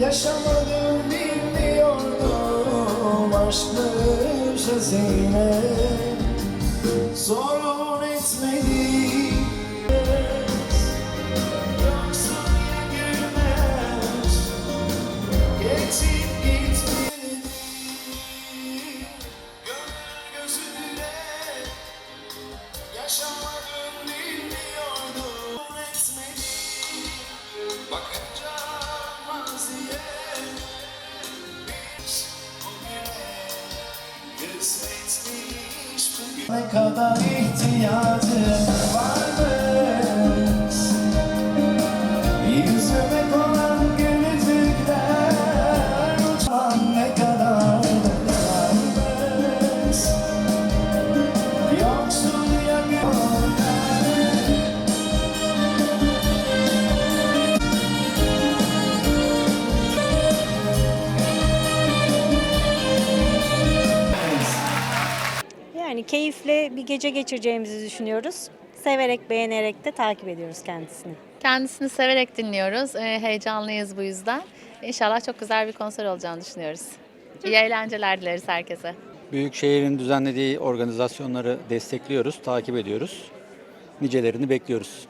Yaşamadım bilmiyordum aşkları hazine Sorun etmedi Yoksun ya Geçip gitmedi Gönül gözüne Yaşamadım bilmiyordum. Etmedi Bakınca Ne kadar ihtiyacın varmış Yani keyifle bir gece geçireceğimizi düşünüyoruz. Severek, beğenerek de takip ediyoruz kendisini. Kendisini severek dinliyoruz. Ee, heyecanlıyız bu yüzden. İnşallah çok güzel bir konser olacağını düşünüyoruz. İyi eğlenceler dileriz herkese. Büyükşehir'in düzenlediği organizasyonları destekliyoruz, takip ediyoruz. Nicelerini bekliyoruz.